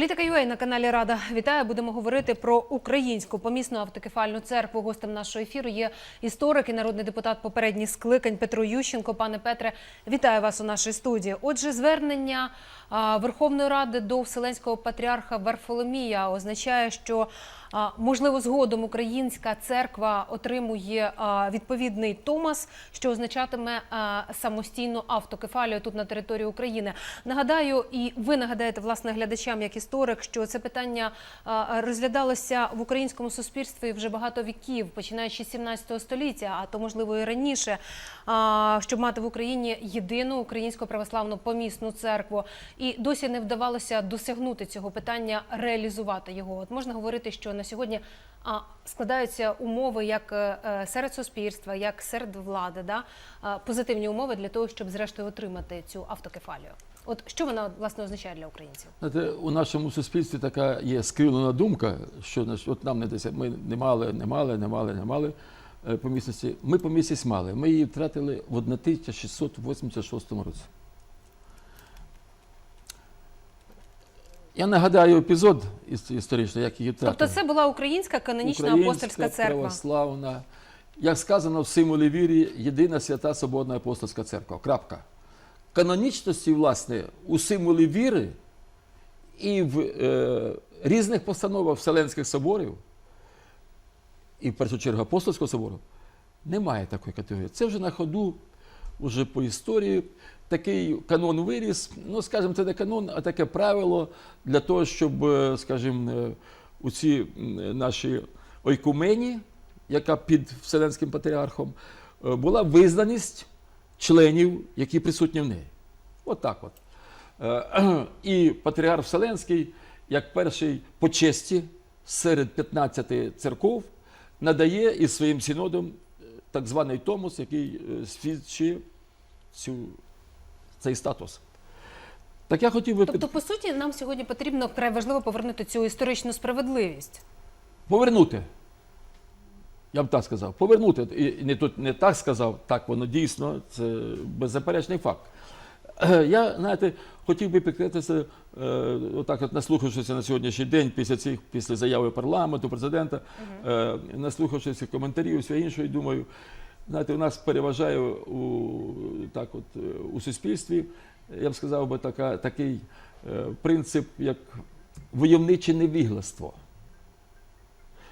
Політика UA на каналі Рада вітаю. Будемо говорити про українську помісну автокефальну церкву. Гостем нашого ефіру є історик і народний депутат попередніх скликань Петро Ющенко. Пане Петре, вітаю вас у нашій студії. Отже, звернення Верховної Ради до Вселенського патріарха Варфоломія означає, що можливо згодом українська церква отримує відповідний Томас, що означатиме самостійну автокефалію тут на території України. Нагадаю, і ви нагадаєте власне глядачам, як історик, що це питання розглядалося в українському суспільстві вже багато віків, починаючи з 17 століття, а то можливо і раніше, щоб мати в Україні єдину українську православну помісну церкву. І досі не вдавалося досягнути цього питання, реалізувати його. От можна говорити, що на сьогодні складаються умови як е, е, серед суспільства, як серед влади, да? позитивні умови для того, щоб зрештою отримати цю автокефалію. От що вона власне означає для українців? Знаєте, у нашому суспільстві така є скривлена думка, що от нам не десять, ми не мали, не мали, не мали, не мали е, помісності. Ми помісність мали. Ми її втратили в 1686 році. Я нагадаю епізод іс- історичний, як її втратили. Тобто, це була українська канонічна апостольська церква. православна. Як сказано в символі вірі, єдина свята Соборна апостольська церква. Крапка. Канонічності, власне, у символі віри і в е, різних постановах Вселенських соборів, і в першу чергу апостольського собору, немає такої категорії. Це вже на ходу, вже по історії. Такий канон виріс. Ну, скажімо, це не канон, а таке правило для того, щоб, е, скажімо, е, у ці наші ойкумені, яка під Вселенським патріархом, е, була визнаність членів, які присутні в неї. От так от. Е, І патріарх Вселенський, як перший по честі серед 15 церков, надає із своїм синодом е, так званий Томос, який е, свідчить цю, цей статус. Так я хотів би Тобто, по суті, нам сьогодні потрібно вкрай важливо повернути цю історичну справедливість. повернути. Я б так сказав, повернути. І не тут не так сказав, так воно дійсно, це беззаперечний факт. Я, знаєте, хотів би підкритися, е, отак, от наслухавшися на сьогоднішній день після цих, після заяви парламенту, президента, е, наслухавшися коментарів, все інше, і думаю, знаєте, у нас переважає у, так от, у суспільстві, я б сказав би, така, такий е, принцип, як войовниче невігластво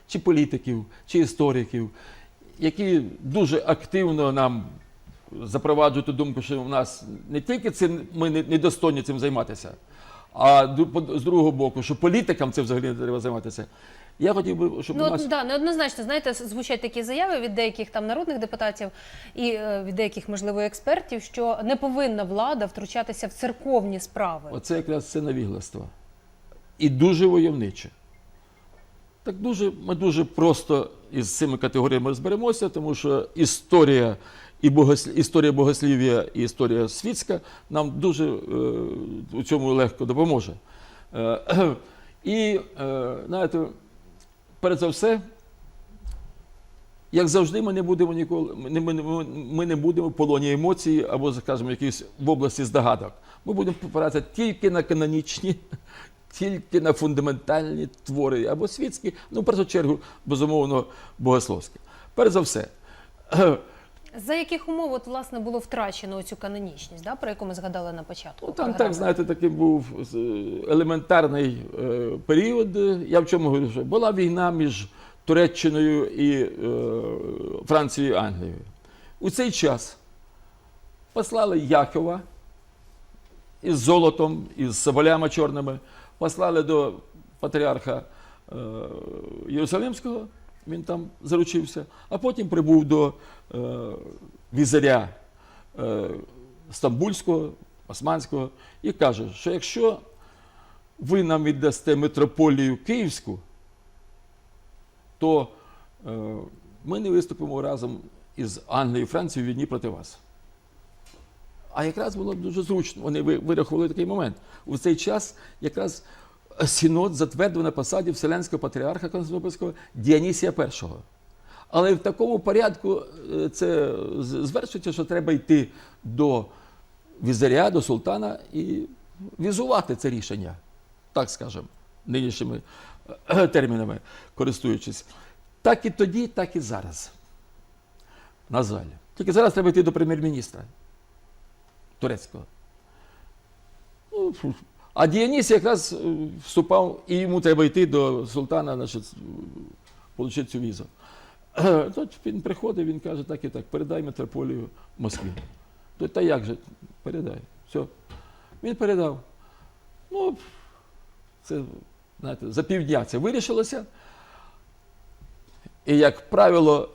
чи політиків, чи істориків, які дуже активно нам запроваджують ту думку, що в нас не тільки цим ми недостойні цим займатися, а з другого боку, що політикам цим взагалі не треба займатися. Я хотів би, щоб Ну у нас да, неоднозначно, знаєте, звучать такі заяви від деяких там народних депутатів і е, від деяких, можливо, експертів, що не повинна влада втручатися в церковні справи. Оце якраз це навігластво. І дуже войовниче. Так дуже, ми дуже просто із цими категоріями розберемося, тому що історія і богослів, історія богослів'я і історія світська нам дуже е, у цьому легко допоможе. Е, і, е, знаєте, перед за все, як завжди, ми не будемо ніколи, ми ми, не- будемо в полоні емоцій або, скажімо, якісь в області здогадок. Ми будемо попиратися тільки на канонічні, тільки на фундаментальні твори або світські, ну, в першу чергу, безумовно, богословські. Перш за все, За яких умов от, власне було втрачено цю канонічність, да, про яку ми згадали на початку? Ну, там так, знаєте, такий був е, елементарний е, період. Я в чому говорю, що була війна між Туреччиною і е, Францією і Англією. У цей час послали Якова із золотом, із соболями чорними, послали до патріарха е, Єрусалимського, він там заручився, а потім прибув до е, візаря е, Стамбульського, Османського, і каже, що якщо ви нам віддасте митрополію Київську, то е, ми не виступимо разом із Англією і Францією війні проти вас. А якраз було дуже зручно. Вони вирахували такий момент. У цей час якраз Сінод затвердив на посаді Вселенського патріарха Константинопольського Діанісія І. Але в такому порядку е, це звершується, що треба йти до візаря, до султана і візувати це рішення, так скажемо. нинішніми е, термінами користуючись. Так і тоді, так і зараз. На жаль. Тільки зараз треба йти до прем'єр-міністра турецького. А Діаніс якраз е, вступав, і йому треба йти до султана, значить, отримати цю візу. Е, Тут він приходить, він каже, так і так, передай митрополію Москві. То та як же? Передай. Все. Він передав. Ну, це, знаєте, за півдня це вирішилося. І, як правило,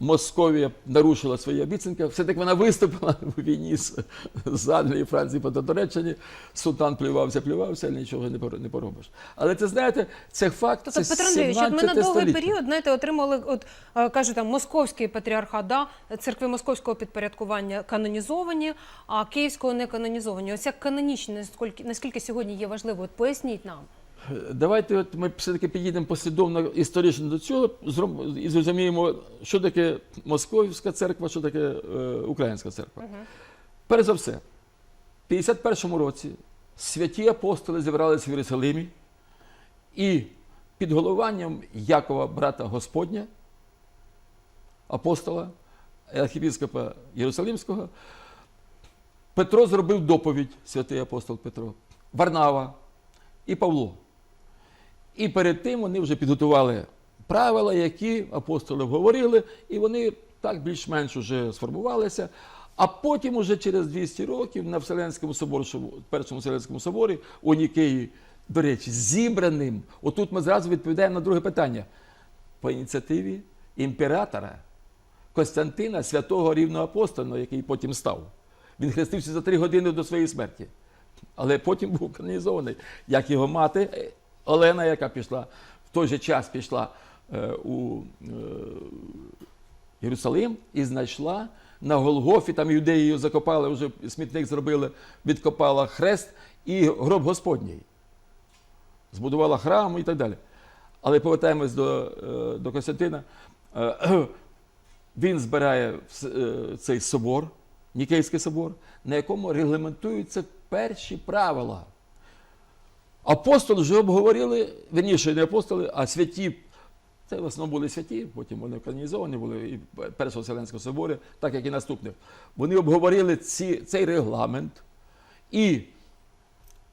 Московія нарушила свої обіцянки. Все-таки вона виступила в війні з, з Англією, Францією проти Туреччини. Султан плювався, плювався, але нічого не пор- поробиш. Але це знаєте, це факт. Тобто, це Петро Андрійович, от ми на довгий період знаєте, отримали, от е, кажуть, там московський патріархат, да, церкви московського підпорядкування канонізовані, а київського не канонізовані. Ось як канонічність, наскільки, наскільки сьогодні є важливо, от поясніть нам. Давайте от ми все-таки підійдемо послідовно історично до цього і зрозуміємо, що таке Московська церква, що таке е, Українська церква. Перш за все, в 51-му році святі апостоли зібралися в Єрусалимі і під головуванням Якова, брата Господня, апостола, архіпіскопа Єрусалимського, Петро зробив доповідь, святий апостол Петро, Варнава і Павло. І перед тим вони вже підготували правила, які апостоли говорили, і вони так більш-менш уже сформувалися. А потім, уже через 200 років, на Вселенському соборі, першому Вселенському соборі у Нікеї, до речі, зібраним. Отут ми зразу відповідаємо на друге питання. По ініціативі імператора Костянтина, святого рівного апостола, який потім став. Він хрестився за три години до своєї смерті. Але потім був канонізований, як його мати Олена, яка пішла в той же час пішла е, у е, Єрусалим і знайшла на Голгофі, там юдеї закопали, вже смітник зробили, відкопала хрест і гроб Господній. Збудувала храм і так далі. Але повертаємось до, е, до Костянтина. Він збирає цей собор, Нікейський собор, на якому регламентуються перші правила. Апостоли вже обговорили, верніше, не апостоли, а святі. Це в основному були святі, потім вони канонізовані були і Першого Вселенського собору, так як і наступних. Вони обговорили ці, цей регламент і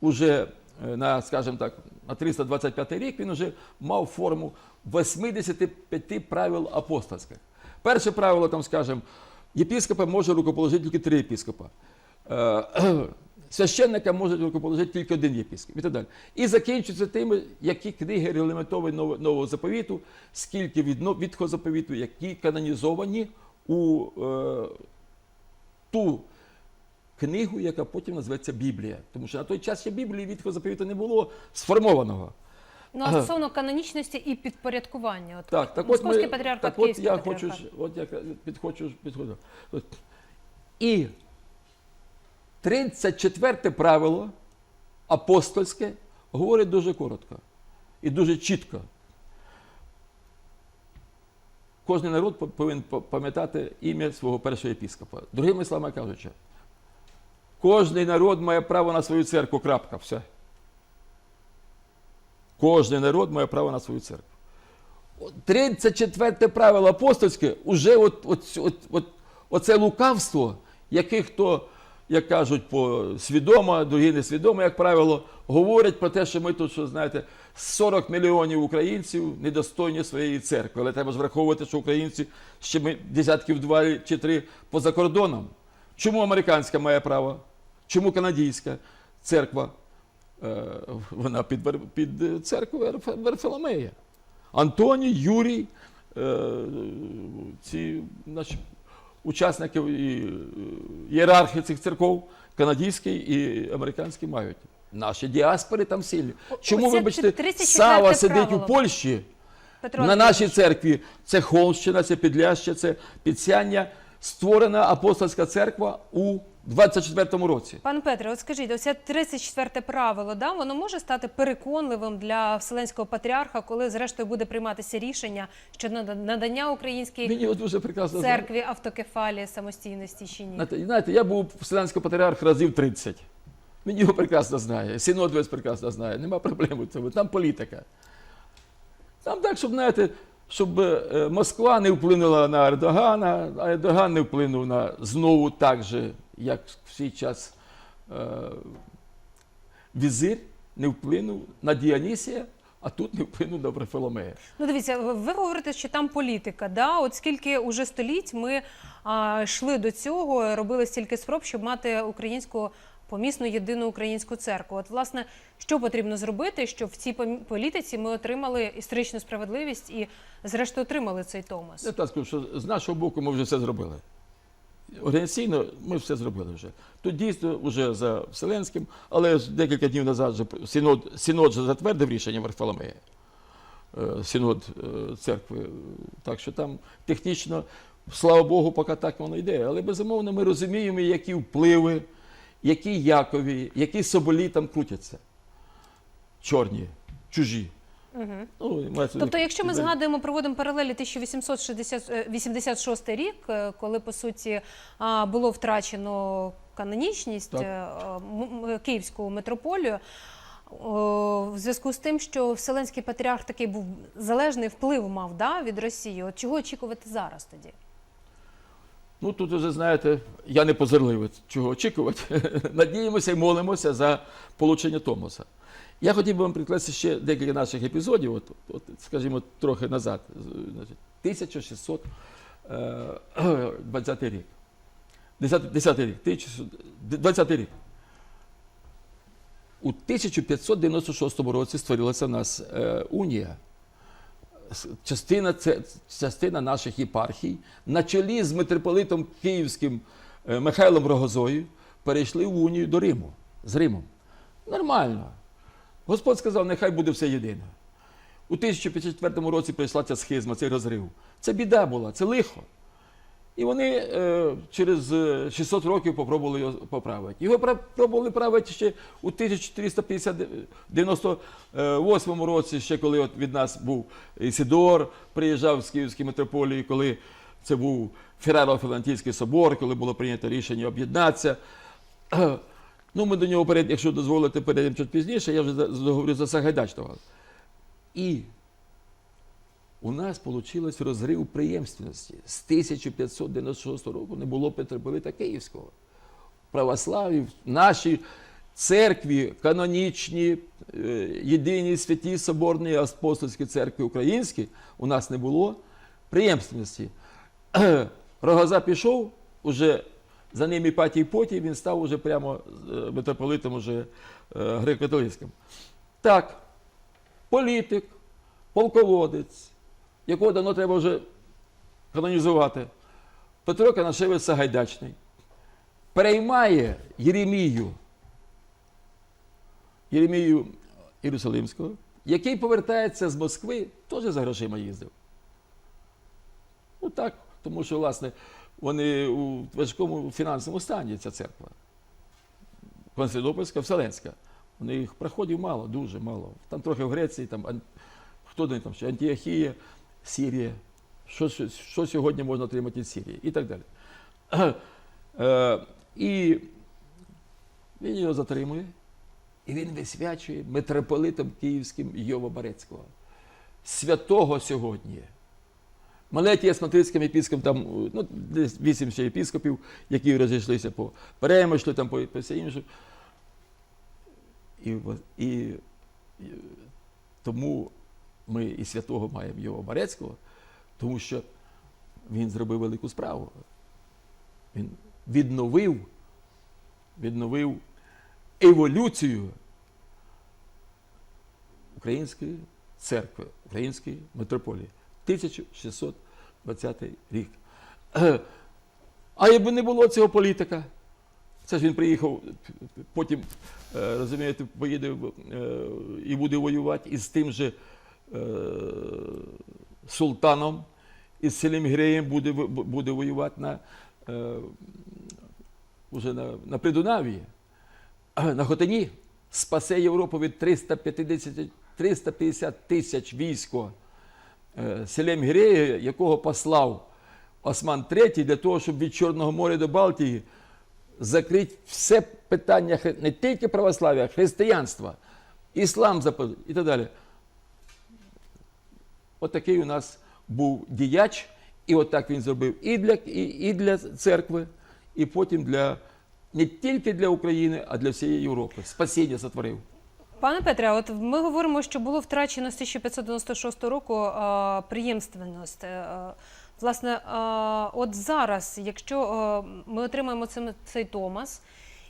уже е, на, скажімо так, на 325 рік він вже мав форму 85 правил апостольських. Перше правило, там, скажімо, єпіскопа може рукоположити тільки три єпіскопа. Священника може рукоположити тільки один єпіскоп і так далі. І закінчується тими, які книги регламентовані нового, заповіту, скільки від відхо заповіту, які канонізовані у е, ту книгу, яка потім називається Біблія. Тому що на той час ще Біблії відхо заповіту не було сформованого. Ну, а стосовно канонічності і підпорядкування. От, Так, так от, ми, патріархат, так от я патріархат. хочу, от я підхочу, підходжу. І 34 правило апостольське говорить дуже коротко і дуже чітко. Кожен народ повинен пам'ятати ім'я свого першого єпіскопа. Другими словами кажучи, кожний народ має право на свою церкву. Крапка, все. Кожний народ має право на свою церкву. 34 правило апостольське уже от, от, от, от, оце лукавство, яке хто, як кажуть, по свідомо, другі несвідомо, як правило, говорять про те, що ми тут, що знаєте, 40 мільйонів українців недостойні своєї церкви. Але треба ж враховувати, що українці ще ми десятків два чи три поза кордоном. Чому американська має право? Чому канадійська церква? Е, вона під, під е, церквою Верф- Антоній, Юрій, е, ці наші учасники і е, цих церков, канадський і американський мають. Наші діаспори там сильні. Чому, вибачте, Сава сидить правило. у Польщі, Петро на нашій церкві це Холщина, це Підляща, це Підсяння. Створена апостольська церква у 24-му році. Пане Петре, от скажіть, ось це 34 правило, да, воно може стати переконливим для Вселенського патріарха, коли зрештою буде прийматися рішення щодо надання українській Мені от дуже прекрасно церкві автокефалії самостійності чи ні? Знаєте, знаєте, я був Вселенський патріарх разів 30. Він його прекрасно знає, Синод весь прекрасно знає, нема проблем у цьому. Там політика. Там так, щоб, знаєте, щоб е, Москва не вплинула на Ердогана, а Ердоган не вплинув на знову так же, як в свій час е, візир не вплинув на Діанісія, а тут не вплинув на Варфоломея. Ну, дивіться, ви- говорите, що там політика. Да? От скільки уже століть ми а, йшли до цього, робили стільки спроб, щоб мати українську помісну єдину українську церкву. От, власне, що потрібно зробити, щоб в цій політиці ми отримали історичну справедливість і, зрештою, отримали цей Томас? Я так скажу, що з нашого боку ми вже все зробили. Організаційно ми все зробили вже. Тут дійсно вже за Вселенським, але декілька днів назад Синод, Синод вже затвердив рішення Варфоломея. Е, Синод е, церкви. Так що там технічно, слава Богу, поки так воно йде. Але безумовно ми розуміємо, які впливи, які якові, які соболі там крутяться. Чорні, чужі. Угу. Ну, Тобто, якщо ми згадуємо, проводимо паралелі 1886 рік, е, коли по суті було втрачено канонічність Так. е, Київську митрополію. В зв'язку з тим, що Вселенський патріарх такий був залежний вплив мав да, від Росії. От чого очікувати зараз тоді? Ну тут вже знаєте, я не позирливець, чого очікувати. Надіємося і молимося за получення Томоса. Я хотів би вам прикласти ще декілька наших епізодів, от, от, скажімо, трохи назад. 1620 рік. 10, 10 рік, 1620 рік. У 1596 році створилася в нас е, унія частина, частина наших єпархій на чолі з митрополитом Київським е, Михайлом Рогозою перейшли в унію до Риму, з Римом. Нормально. Господь сказав, нехай буде все єдине. У 1054 році прийшла ця схизма, цей розрив. Це біда була, це лихо. І вони е, через е, 600 років попробували його поправити. Його пробували правити ще у 1498 році, ще коли от від нас був Ісидор, приїжджав з Київської митрополії, коли це був Ферраро-Філантійський собор, коли було прийнято рішення об'єднатися. Ну, ми до нього перейдемо, якщо дозволите, перейдемо чуть пізніше, я вже за- договорю за Сагайдачного. І у нас вийшло розрив преємственності. З 1596 року не було митрополита Київського. Православі нашій церкві канонічні, е, єдиній святій Соборній апостольській церкві українській у нас не було преємственності. Рогоза пішов, уже за ним Іпатій Потій, він став уже прямо е, митрополитом уже е, греко-католицьким. Так, політик, полководець, якого давно треба вже канонізувати. Петро Канашевець Сагайдачний переймає Єремію, Єремію Єрусалимського, який повертається з Москви, теж за грошима їздив. Ну так, тому що, власне, вони у важкому фінансовому стані, ця церква. Константинопольська, Вселенська. У них проходів мало, дуже мало. Там трохи в Греції, там, хто там ще, Антіохія, Сірія. Що, що, сьогодні можна отримати від Сірії і так далі. Е, і він його затримує, і він висвячує митрополитом Київським Йова Барецького. Святого сьогодні. Малетія з Матрицьким епіскопом, там ну, десь вісім ще епіскопів, які розійшлися по перемишлю, там по, по все інше. І, і, і тому ми і святого маємо Йова Барецького, тому що він зробив велику справу. Він відновив, відновив еволюцію української церкви, української митрополії. 1620 рік. А якби не було цього політика, це ж він приїхав, потім, е, розумієте, поїде е, і буде воювати із тим же султаном, із Селім Греєм буде, буде воювати на, е, уже на, на Придунавії, А на Хотині. Спасе Європу від 350, 350 тисяч військо. Е, Селем Гірея, якого послав Осман III для того, щоб від Чорного моря до Балтії закрити все питання не тільки православ'я, а християнства, іслам і так далі. Отакий у нас був діяч, і отак він зробив і для, і, і для церкви, і потім для не тільки для України, а для всієї Європи. Спасіння сотворив. Пане Петре, от ми говоримо, що було втрачено з 1596 року е, преємственність. Е, власне, е, от зараз, якщо е, ми отримаємо цей Томас,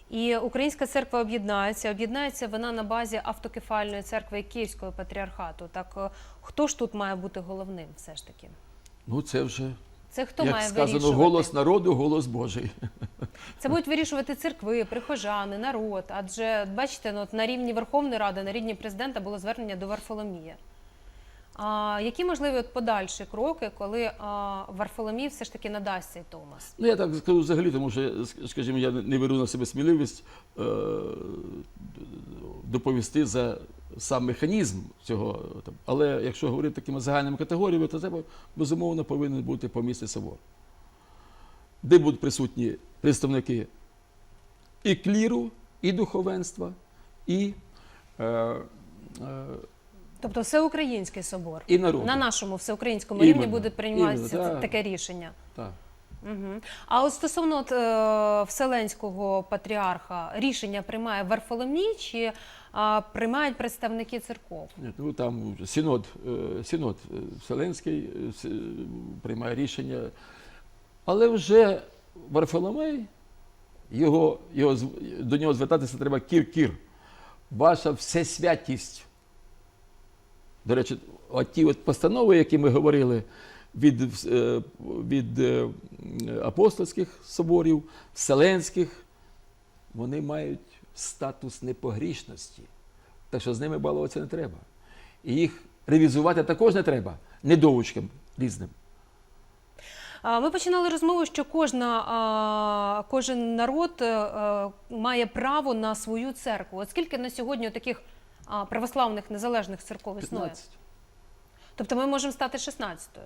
і Українська церква об'єднається, об'єднається вона на базі автокефальної церкви Київського патріархату. Так е, хто ж тут має бути головним, все ж таки? Ну, це вже, Це хто як має сказано, вирішувати? голос народу, голос Божий. Це будуть вирішувати церкви, прихожани, народ. Адже бачите, ну, от на рівні Верховної Ради, на рівні президента було звернення до Варфоломія. А які можливі от подальші кроки, коли а, Варфоломій все ж таки надасть цей Томас? Ну, я так скажу взагалі, тому що, скажімо, я не беру на себе сміливість е, доповісти за сам механізм цього. там. Але якщо говорити такими загальними категоріями, то це безумовно повинен бути помісний собор, де будуть присутні представники і кліру, і духовенства, і, е, е, Тобто всеукраїнський собор. і народу. На нашому всеукраїнському рівні буде прийматися іменно, це- таке рішення. Так. Угу. А от стосовно от, е, Вселенського патріарха, рішення приймає Варфоломій чи а, приймають представники церков? Ні, ну там синод, е, синод е, Вселенський е, с- е, приймає рішення. Але вже Варфоломей, його, його, зв- до нього звертатися треба кір-кір. Ваша всесвятість. До речі, оті от постанови, які ми говорили від, е, від е, апостольських соборів, вселенських, вони мають статус непогрішності. Так що з ними балуватися не треба. І їх ревізувати також не треба, недовучкам різним. Ми починали розмову, що кожна, кожен народ е, має право на свою церкву. От скільки на сьогодні таких а, православних незалежних церков існує? 15. Тобто ми можемо стати 16-ю,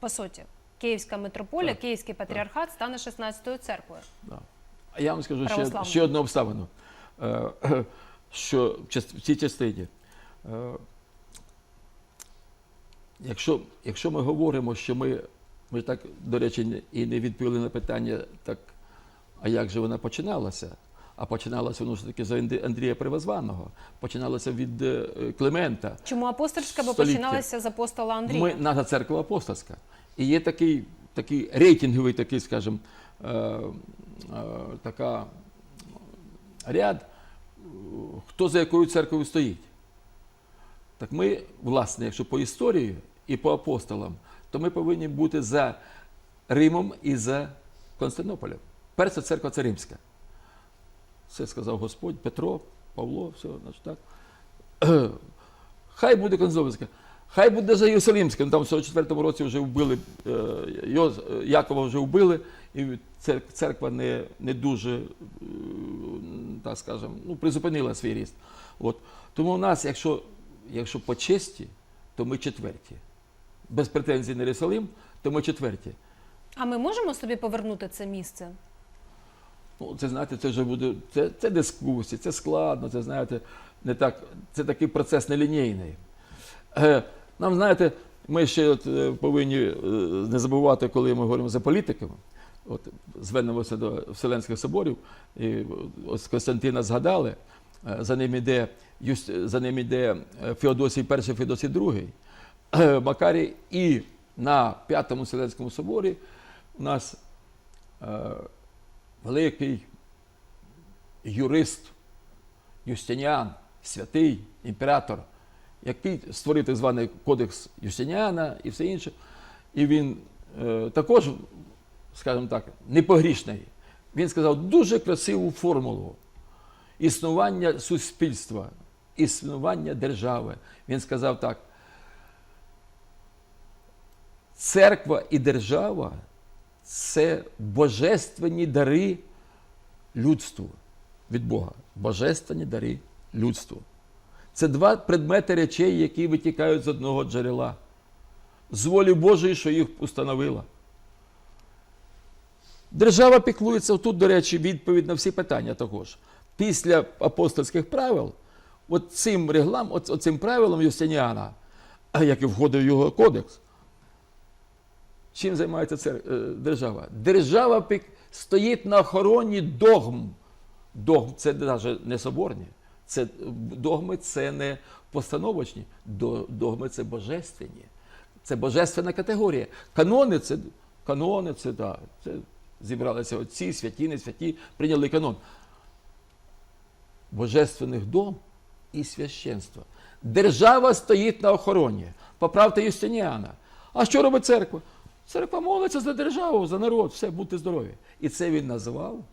по суті. Київська митрополія, Так, Київський патріархат стане 16-ю церквою. А я вам скажу ще, ще одну обставину, е, що в цій частині. е, Якщо, якщо ми говоримо, що ми, ми так, до речі, і не відповіли на питання, так, а як же вона починалася? А починалася воно ж таки за Андрія Привозваного, починалася від е, Климента. Чому апостольська, бо починалася з апостола Андрія? Ми наша церква апостольська. І є такий, такий рейтинговий, такий, скажімо, е, е, така ряд, хто за якою церквою стоїть. Так ми, власне, якщо по історії і по апостолам, то ми повинні бути за Римом і за Константинополем. Перша церква це римська. Це сказав Господь, Петро, Павло, все, значить так. Хай буде Константинопольська. Хай буде за Єрусалимська. Ну, Там в 44-му році вже вбили, е, Якова вже вбили, і церква не, не дуже, е, так скажемо, ну, призупинила свій ріст. От. Тому у нас, якщо, якщо по честі, то ми четверті. Без претензій на Єрусалим, то ми четверті. А ми можемо собі повернути це місце? Ну, це знаєте, це вже буде це, це дискусія, це складно, це знаєте, не так, це такий процес нелінійний. Е, нам, знаєте, ми ще от, е, повинні е, не забувати, коли ми говоримо за політиків. От звернемося до Вселенських соборів, і ось Константина згадали, за ним іде, за ним іде Феодосій І, Феодосій II, Макарій, і на П'ятому Вселенському соборі у нас великий юрист Юстиніан, святий імператор, який створив так званий кодекс Юстиніана і все інше. І він е, також, скажімо так, непогрішний. Він сказав дуже красиву формулу існування суспільства, існування держави. Він сказав так. Церква і держава це божественні дари людству від Бога. Божественні дари людству. Це два предмети речей, які витікають з одного джерела. З волі Божої, що їх установила. Держава піклується, тут, до речі, відповідь на всі питання того ж. Після апостольських правил, от цим реглам, от цим правилом Юстиніана, як і входив в його кодекс, чим займається цер... е, держава? Держава стоїть на охороні догм. Догм це навіть не соборні. Це догми це не постановочні, догми це божественні. Це божественна категорія. Канони це канони, це, да, це зібралися отці, святі, не святі, прийняли канон. Божественних дом і священства. Держава стоїть на охороні. Поправте Юстиніана. А що робить церква? Церква молиться за державу, за народ, все, будьте здорові. І це він назвав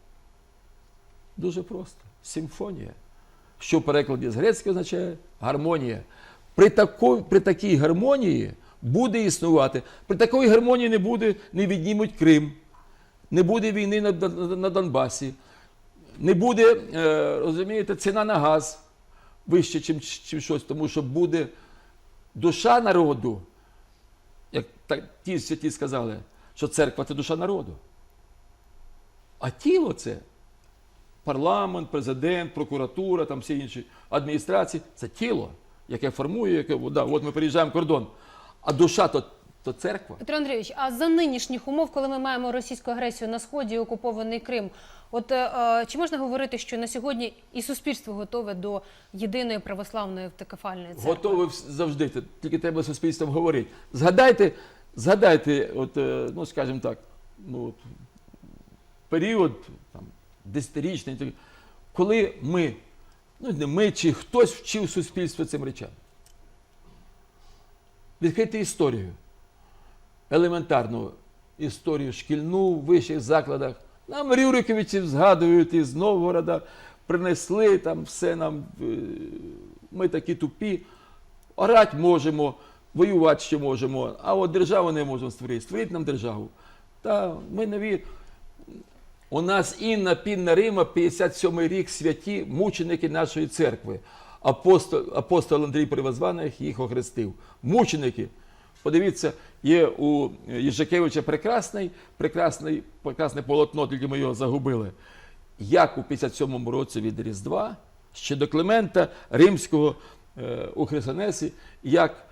дуже просто симфонія. Що в перекладі з грецького означає гармонія. При, тако, при такій гармонії буде існувати. При такій гармонії не буде, не віднімуть Крим, не буде війни на, на, на Донбасі, не буде, е, розумієте, ціна на газ вище, чим щось, тому що буде душа народу, так, ті святі сказали, що церква це душа народу. А тіло це парламент, президент, прокуратура, там всі інші адміністрації це тіло, яке формує, яке да, от ми переїжджаємо кордон. А душа то, то церква. Петро Андрійович, а за нинішніх умов, коли ми маємо російську агресію на сході і окупований Крим, от е, е, чи можна говорити, що на сьогодні і суспільство готове до єдиної православної автокефальної церкви? Готові вс- завжди. Тільки треба суспільством говорити. Згадайте, згадайте, от, е, ну скажімо так, ну, от, період там, десятирічний, коли ми, ну не ми чи хтось вчив суспільство цим речам. Відкрити історію. Елементарну історію шкільну в вищих закладах. Нам Рюриковичів згадують із Новгорода, принесли там все нам. е, Ми такі тупі. Орати можемо, воювати ще можемо, а от державу не можемо створити. Створіть нам державу. Та ми нові. У нас Інна Пінна Рима, 57 й рік святі мученики нашої церкви. Апостол, апостол Андрій Привозваних їх охрестив. Мученики. Подивіться, є у Єжакевича прекрасний, прекрасний, прекрасне полотно, тільки ми його загубили. Як у 57-му році від Різдва, ще до Климента Римського е, у Хрисонесі, як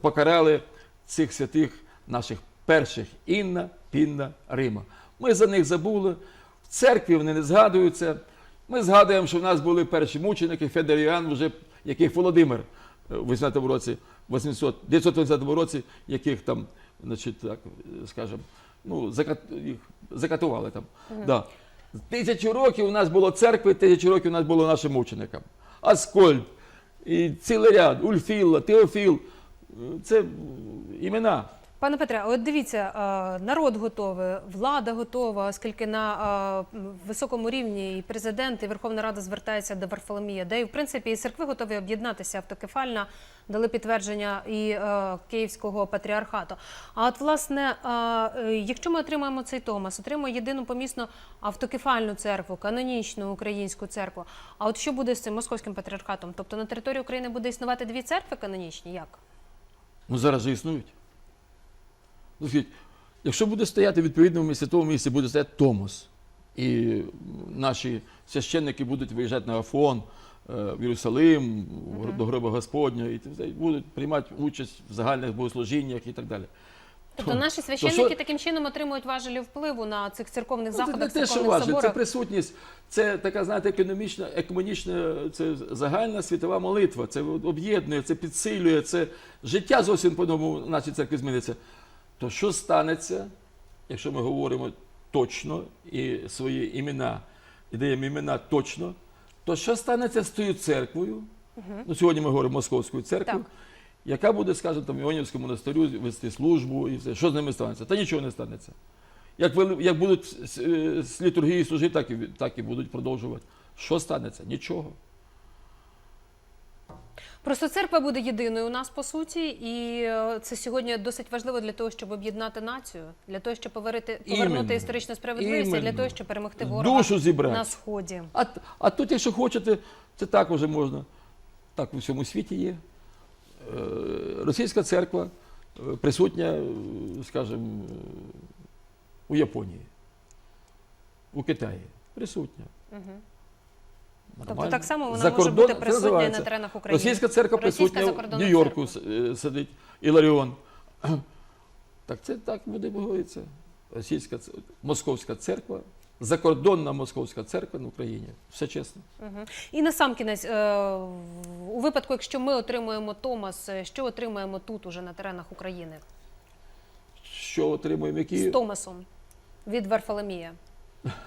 покарали цих святих наших перших Інна, Пінна, Рима. Ми за них забули. В церкві вони не згадуються. Ми згадуємо, що в нас були перші мученики, Федор Іоанн, вже яких Володимир е, у 18 році, 800, 980 році, яких там, значить, так, е, скажемо, ну, закат, їх закатували там. Да. Тисячу років у нас було церкви, тисячу років у нас було нашим мученикам. Аскольд, і цілий ряд, Ульфілла, Теофіл. Це імена. Пане Петре, от дивіться, е, народ готовий, влада готова, оскільки на е, високому рівні і президент, і Верховна Рада звертається до Варфоломія, де і в принципі і церкви готові об'єднатися автокефально, дали підтвердження і е, Київського патріархату. А от власне, якщо ми отримаємо цей Томас, отримаємо єдину помісну автокефальну церкву, канонічну українську церкву. А от що буде з цим московським патріархатом? Тобто на території України буде існувати дві церкви канонічні? Як? Ну зараз же існують. Ну, скажіть, якщо буде стояти в відповідному місці, тому місці буде стояти Томос. І наші священники будуть виїжджати на Афон, е, в Єрусалим, до гроба Господня, і будуть приймати участь в загальних богослужіннях і так далі. Тобто То- наші священники що- таким чином отримують важелі впливу на цих церковних Ну, це не те, що церковних це присутність, це така, знаєте, економічна, економічна, це загальна світова молитва, це об'єднує, це підсилює, це життя зовсім по-новому в нашій церкві зміниться. То що станеться, якщо ми говоримо точно і свої імена, і даємо імена точно, то що станеться з тою церквою? Ну, сьогодні ми говоримо Московською церквою, Так. Яка буде, скажімо, там, в Іонівському монастирю вести службу і все. Що з ними станеться? Та нічого не станеться. Як, ви- як будуть з, літургії служити, так і, так і будуть продовжувати. Що станеться? Нічого. Просто церква буде єдиною у нас по суті, і е, це сьогодні досить важливо для того, щоб об'єднати націю, для того, щоб поверити, повернути Іменно. історичну справедливість, і для того, щоб перемогти ворога Душу зібрати. на сході. А, а тут, якщо хочете, це також можна. Так у всьому світі є. Е, Російська церква е, присутня, е, скажімо, у Японії. у Китаї присутня. Тобто так само вона За може бути присутня і на теренах України. Російська церква Російська присутня в Нью-Йорку сидить Іларіон. Так це так буде говоритися. Російська московська церква, закордонна московська церква в Україні. Все чесно. Мгм. І на сам кінець, е, у випадку, якщо ми отримуємо Томас, е, що отримаємо тут, уже на теренах України Що отримуємо, з Томасом від Варфоломія?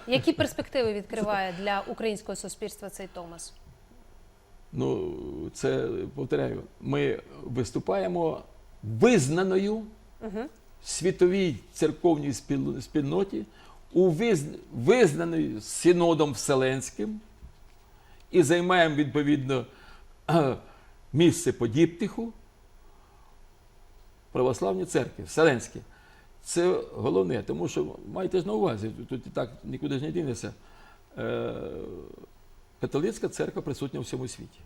Які перспективи відкриває для українського суспільства цей Томас? Ну, це повторяю, ми виступаємо визнаною світовій церковній спіл- спільноті, у визн- визнаною синодом Вселенським і займаємо відповідно місце по діптиху православні церкви, Вселенські. Це головне, тому що майте ж на увазі, тут і так нікуди ж не дінеться. Е, католицька церква присутня у всьому світі.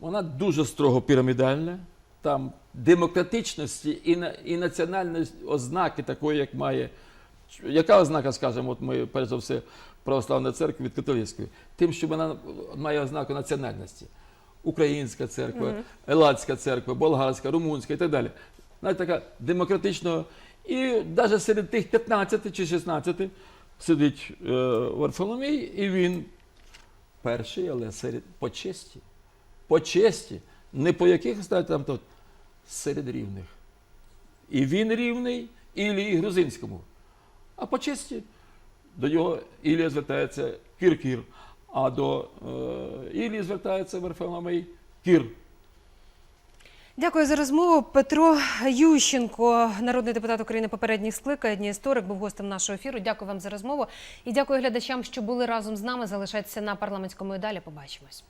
Вона дуже строго пірамідальна. Там демократичності і, і національної ознаки такої, як має. Яка ознака, скажімо, от ми, перш за все, православна церква від католицької? Тим, що вона має ознаку національності. Українська церква, Елатська церква, болгарська, румунська і так далі. Навіть така демократична. І навіть серед тих 15 чи 16 сидить е, Варфоломій, і він перший, але серед по честі. По честі. Не по яких знаєте, там тут серед рівних. І він рівний Ілії Грузинському. А по честі до нього Ілія звертається Кір-Кір, а до е, Ілії звертається Варфоломей Кір. Дякую за розмову. Петро Ющенко, народний депутат України попередніх скликань, історик, був гостем нашого ефіру. Дякую вам за розмову і дякую глядачам, що були разом з нами. Залишайтеся на парламентському і далі. Побачимось.